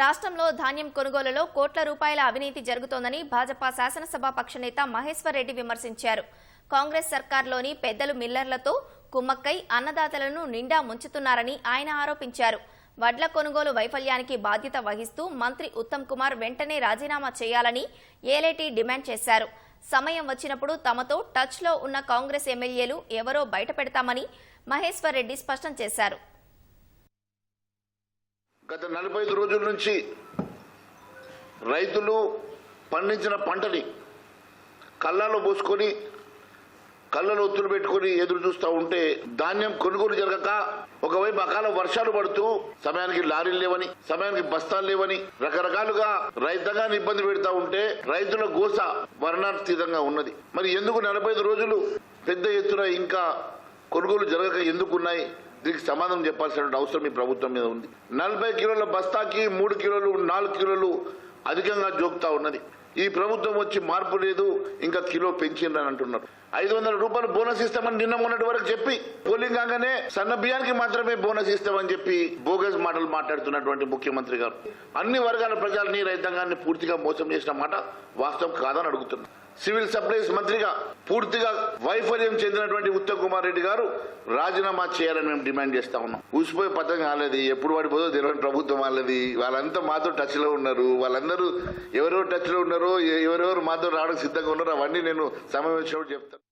రాష్ట్రంలో ధాన్యం కొనుగోలులో కోట్ల రూపాయల అవినీతి జరుగుతోందని భాజపా శాసనసభ పక్షనేత మహేశ్వర్ రెడ్డి విమర్శించారు. కాంగ్రెస్ సర్కార్లోని పెద్దలు మిల్లర్లతో కుమ్మక్కై అన్నదాతలను నిండా ముంచుతున్నారని ఆయన ఆరోపించారు. వడ్ల కొనుగోలు వైఫల్యానికి బాధ్యత వహిస్తూ మంత్రి ఉత్తమ్ కుమార్ వెంటనే రాజీనామా చేయాలని ఏలేటి డిమాండ్ చేశారు. సమయం వచ్చినప్పుడు తమతో టచ్లో ఉన్న కాంగ్రెస్ ఎమ్మెల్యేలు ఎవరో బయటపెడతామని మహేశ్వర్ రెడ్డి స్పష్టం చేశారు. గత నలభై ఐదు రోజుల నుంచి రైతులు పండించిన పంటని కళ్ళలో పోసుకొని కళ్ళలో ఒత్తులు పెట్టుకొని ఎదురు చూస్తూ ఉంటే ధాన్యం కొనుగోలు జరగక ఒకవైపు అకాల వర్షాలు పడుతూ సమయానికి లారీలు లేవని సమయానికి బస్తాలు లేవని రకరకాలుగా రైతాంగాన్ని ఇబ్బంది పెడతా ఉంటే రైతుల గోస వర్ణాతీతంగా ఉన్నది. మరి ఎందుకు నలభై ఐదు రోజులు పెద్ద ఎత్తున ఇంకా కొనుగోలు జరగక ఎందుకు ఉన్నాయి? దీనికి సమాధానం చెప్పాల్సిన అవసరం ఈ ప్రభుత్వం మీద ఉంది. నలభై కిలోల బస్తాకి మూడు కిలోలు నాలుగు కిలోలు అధికంగా జోకుతా ఉన్నది. ఈ ప్రభుత్వం వచ్చి మార్పు లేదు ఇంకా కిలో పెంచిండ్రని అంటున్నారు. ఐదు వందల రూపాయలు బోనస్ ఇస్తామని నిన్న మొన్నటి వరకు చెప్పి పోలింగ్ కాగానే సన్న బియ్యానికి మాత్రమే బోనస్ ఇస్తామని చెప్పి బోగస్ మాటలు మాట్లాడుతున్నటువంటి ముఖ్యమంత్రి గారు. అన్ని వర్గాల ప్రజల్ని రైతాంగాన్ని పూర్తిగా మోసం చేసిన మాట వాస్తవం కాదని అడుగుతున్నారు. సివిల్ సప్లైస్ మంత్రిగా పూర్తిగా వైఫల్యం చెందినటువంటి ఉత్తమ్ కుమార్ రెడ్డి గారు రాజీనామా చేయాలని మేము డిమాండ్ చేస్తా ఉన్నాం. ఊసిపోయే పథకం కాలేదు ఎప్పుడు పడిపోదో తెలియని ప్రభుత్వం వాళ్ళది. వాళ్ళంతా మాతో టచ్లో ఉన్నారు. వాళ్ళందరూ ఎవరెవరు టచ్లో ఉన్నారో ఎవరెవరు మాతో రావడానికి సిద్ధంగా ఉన్నారో అవన్నీ నేను సమయం చెప్తాను